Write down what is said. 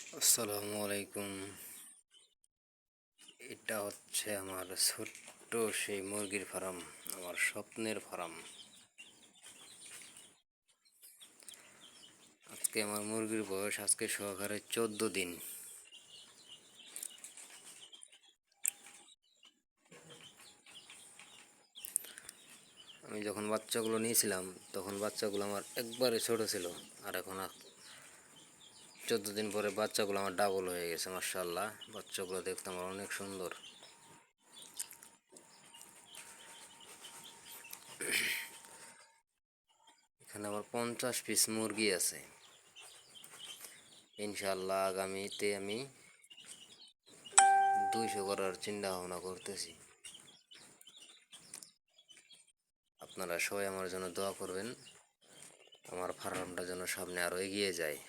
আসসালামু আলাইকুম। এটা হচ্ছে আমার ছোট্ট সেই মুরগির ফার্ম, আমার স্বপ্নের ফার্ম। আজকে আমার মুরগির বয়স আজকে সহকারে চোদ্দ দিন। আমি যখন বাচ্চাগুলো নিয়েছিলাম, তখন বাচ্চাগুলো আমার একবারে ছোট ছিল, আর এখন চোদ্দ দিন পরে বাচ্চাগুলো আমার ডাবল হয়ে গেছে মার্শাল্লাহ বাচ্চাগুলো দেখতে আমার অনেক সুন্দর। এখানে আমার পঞ্চাশ পিস মুরগি আছে। ইনশাল্লাহ আগামীতে আমি দুইশো করার চিন্তা ভাবনা করতেছি। আপনারা সবাই আমার জন্য দোয়া করবেন। আমার ফার্মটা যেন সামনে আরও এগিয়ে যায়।